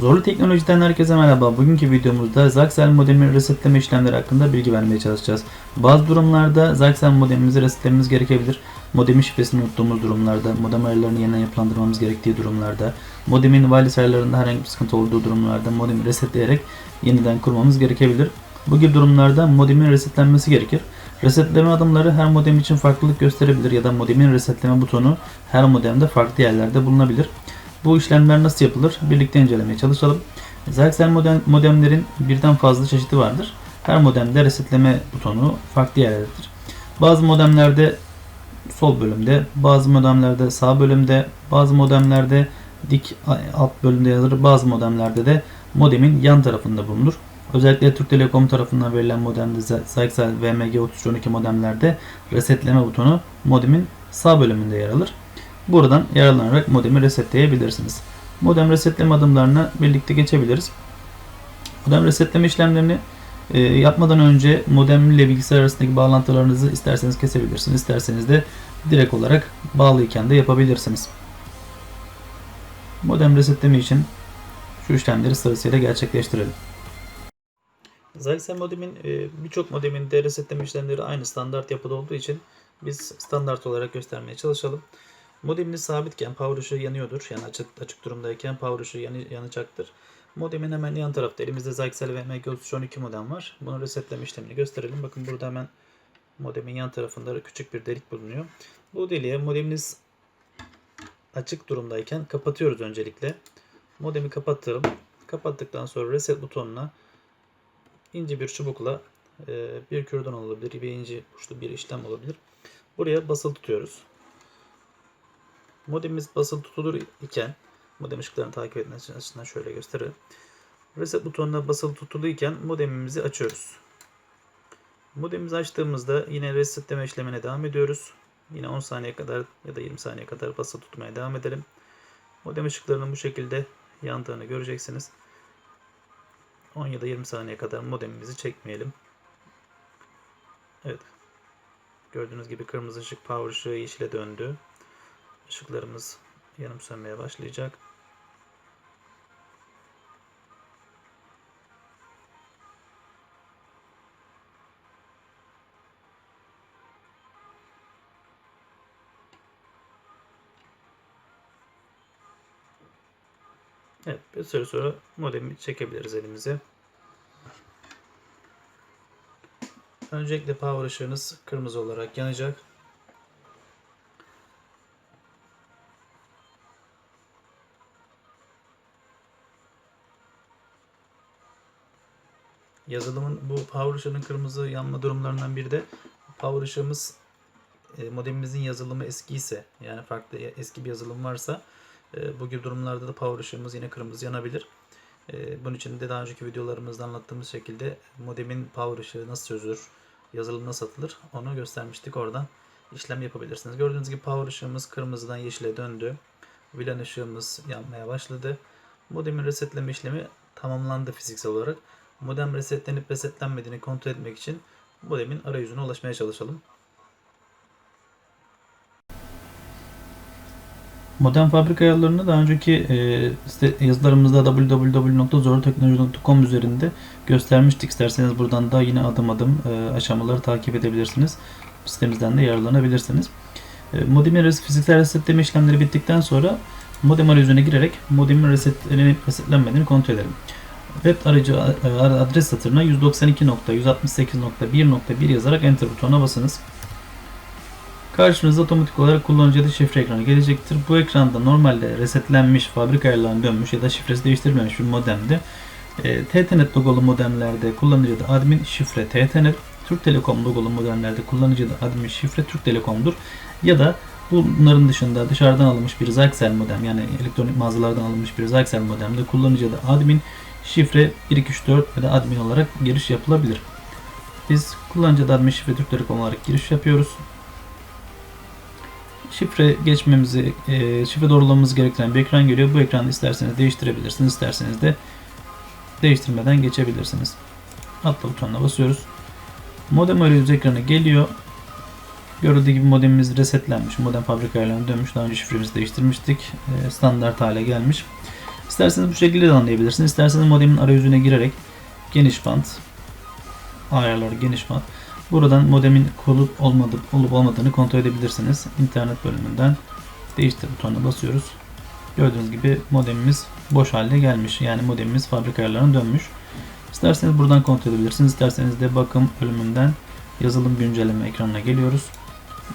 Zorlu Teknoloji'den herkese merhaba. Bugünkü videomuzda Zaxel modemi resetleme işlemleri hakkında bilgi vermeye çalışacağız. Bazı durumlarda Zaxel modemimizi resetlememiz gerekebilir. Modemin şifresini unuttuğumuz durumlarda, modem ayarlarını yeniden yapılandırmamız gerektiği durumlarda, modemin wireless ayarlarında herhangi bir sıkıntı olduğu durumlarda modemi resetleyerek yeniden kurmamız gerekebilir. Bu gibi durumlarda modemin resetlenmesi gerekir. Resetleme adımları her modem için farklılık gösterebilir ya da modemin resetleme butonu her modemde farklı yerlerde bulunabilir. Bu işlemler nasıl yapılır? Birlikte incelemeye çalışalım. Zyxel modem, modemlerin birden fazla çeşidi vardır. Her modemde resetleme butonu farklı yerlerdedir. Bazı modemlerde sol bölümde, bazı modemlerde sağ bölümde, bazı modemlerde dik alt bölümde yazılır, bazı modemlerde de modemin yan tarafında bulunur. Özellikle Türk Telekom tarafından verilen modemde Zyxel VMG3312 modemlerde resetleme butonu modemin sağ bölümünde yer alır. Buradan yararlanarak modemi resetleyebilirsiniz. Modem resetleme adımlarına birlikte geçebiliriz. Modem resetleme işlemlerini e, yapmadan önce modem ile bilgisayar arasındaki bağlantılarınızı isterseniz kesebilirsiniz. isterseniz de direkt olarak bağlıyken de yapabilirsiniz. Modem resetleme için şu işlemleri sırasıyla gerçekleştirelim. Zyxel modemin e, birçok modeminde resetleme işlemleri aynı standart yapıda olduğu için biz standart olarak göstermeye çalışalım. Modeminiz sabitken power ışığı yanıyordur. Yani açık, açık durumdayken power ışığı yanı, yanacaktır. Modemin hemen yan tarafta elimizde Zyxel ve MG312 modem var. Bunu resetleme işlemini gösterelim. Bakın burada hemen modemin yan tarafında küçük bir delik bulunuyor. Bu deliğe modeminiz açık durumdayken kapatıyoruz öncelikle. Modemi kapattırım. Kapattıktan sonra reset butonuna ince bir çubukla e, bir kürdan olabilir, bir ince uçlu bir işlem olabilir. Buraya basılı tutuyoruz. Modemimiz basılı tutulur iken modem ışıklarını takip etmek açısından şöyle gösterelim. Reset butonuna basılı tutulu iken modemimizi açıyoruz. Modemimizi açtığımızda yine resetleme işlemine devam ediyoruz. Yine 10 saniye kadar ya da 20 saniye kadar basılı tutmaya devam edelim. Modem ışıklarının bu şekilde yandığını göreceksiniz. 10 ya da 20 saniye kadar modemimizi çekmeyelim. Evet. Gördüğünüz gibi kırmızı ışık power ışığı yeşile döndü. Işıklarımız yanım sönmeye başlayacak. Evet, bir süre sonra modemi çekebiliriz elimize. Öncelikle power ışığınız kırmızı olarak yanacak. Yazılımın bu power ışığının kırmızı yanma durumlarından biri de power ışığımız e, modemimizin yazılımı eski ise yani farklı eski bir yazılım varsa e, bu gibi durumlarda da power ışığımız yine kırmızı yanabilir. E, bunun için de daha önceki videolarımızda anlattığımız şekilde modemin power ışığı nasıl çözülür, yazılım nasıl atılır onu göstermiştik. Oradan işlem yapabilirsiniz. Gördüğünüz gibi power ışığımız kırmızıdan yeşile döndü. VLAN ışığımız yanmaya başladı. Modemin resetleme işlemi tamamlandı fiziksel olarak modem resetlenip resetlenmediğini kontrol etmek için modemin arayüzüne ulaşmaya çalışalım. Modem fabrika ayarlarını daha önceki e, yazılarımızda www.zorteknoloji.com üzerinde göstermiştik. İsterseniz buradan da yine adım adım e, aşamaları takip edebilirsiniz. Sitemizden de yararlanabilirsiniz. E, modemin fiziksel resetleme işlemleri bittikten sonra modem arayüzüne girerek modemin resetlenip resetlenmediğini kontrol edelim. Web aracı adres satırına 192.168.1.1 yazarak Enter butonuna basınız. Karşınıza otomatik olarak kullanıcı adı şifre ekranı gelecektir. Bu ekranda normalde resetlenmiş, fabrika ayarlarına dönmüş ya da şifresi değiştirilmemiş bir modemde e, TTNet logolu modemlerde kullanıcı adı admin şifre TTNet, Türk Telekom logolu modemlerde kullanıcı adı admin şifre Türk Telekom'dur. Ya da bunların dışında dışarıdan alınmış bir Zyxel modem yani elektronik mağazalardan alınmış bir Zyxel modemde kullanıcı adı admin şifre 1234 ya da admin olarak giriş yapılabilir. Biz kullanıcı admin şifre Türk Telekom olarak giriş yapıyoruz. Şifre geçmemizi, e, şifre doğrulamamız gereken bir ekran geliyor. Bu ekranı isterseniz değiştirebilirsiniz, isterseniz de değiştirmeden geçebilirsiniz. Atla butonuna basıyoruz. Modem arayüzü ekranı geliyor. Görüldüğü gibi modemimiz resetlenmiş. Modem fabrika ayarlarına dönmüş. Daha önce şifremizi değiştirmiştik. E, standart hale gelmiş. İsterseniz bu şekilde de anlayabilirsiniz. İsterseniz modemin arayüzüne girerek geniş bant ayarları geniş bant buradan modemin olup olmadı, olup olmadığını kontrol edebilirsiniz. İnternet bölümünden değiştir butonuna basıyoruz. Gördüğünüz gibi modemimiz boş halde gelmiş. Yani modemimiz fabrika ayarlarına dönmüş. İsterseniz buradan kontrol edebilirsiniz. İsterseniz de bakım bölümünden yazılım güncelleme ekranına geliyoruz.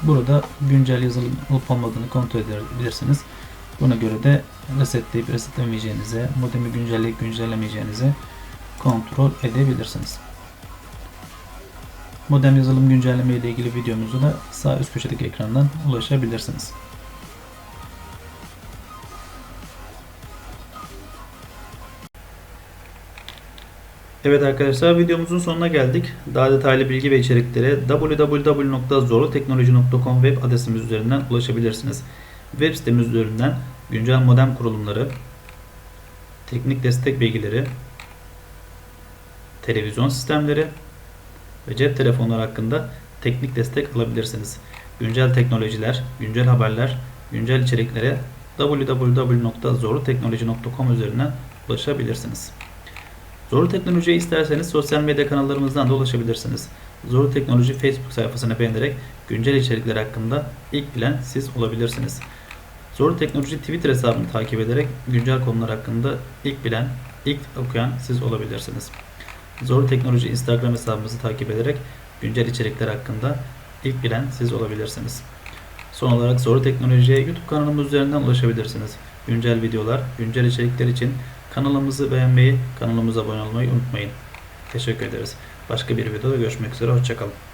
Burada güncel yazılım olup olmadığını kontrol edebilirsiniz. Buna göre de resetleyip resetlemeyeceğinize, modemi güncelleyip güncellemeyeceğinize kontrol edebilirsiniz. Modem yazılım güncelleme ile ilgili videomuzu da sağ üst köşedeki ekrandan ulaşabilirsiniz. Evet arkadaşlar videomuzun sonuna geldik. Daha detaylı bilgi ve içeriklere www.zorluteknoloji.com web adresimiz üzerinden ulaşabilirsiniz. Web sitemiz üzerinden güncel modem kurulumları, teknik destek bilgileri, televizyon sistemleri ve cep telefonları hakkında teknik destek alabilirsiniz. Güncel teknolojiler, güncel haberler, güncel içeriklere www.zorluteknoloji.com üzerinden ulaşabilirsiniz. Zorlu Teknoloji'ye isterseniz sosyal medya kanallarımızdan da ulaşabilirsiniz. Zorlu Teknoloji Facebook sayfasını beğenerek güncel içerikler hakkında ilk bilen siz olabilirsiniz. Zorlu Teknoloji Twitter hesabını takip ederek güncel konular hakkında ilk bilen, ilk okuyan siz olabilirsiniz. Zorlu Teknoloji Instagram hesabımızı takip ederek güncel içerikler hakkında ilk bilen siz olabilirsiniz. Son olarak Zorlu Teknoloji'ye YouTube kanalımız üzerinden ulaşabilirsiniz. Güncel videolar, güncel içerikler için kanalımızı beğenmeyi, kanalımıza abone olmayı unutmayın. Teşekkür ederiz. Başka bir videoda görüşmek üzere. Hoşçakalın.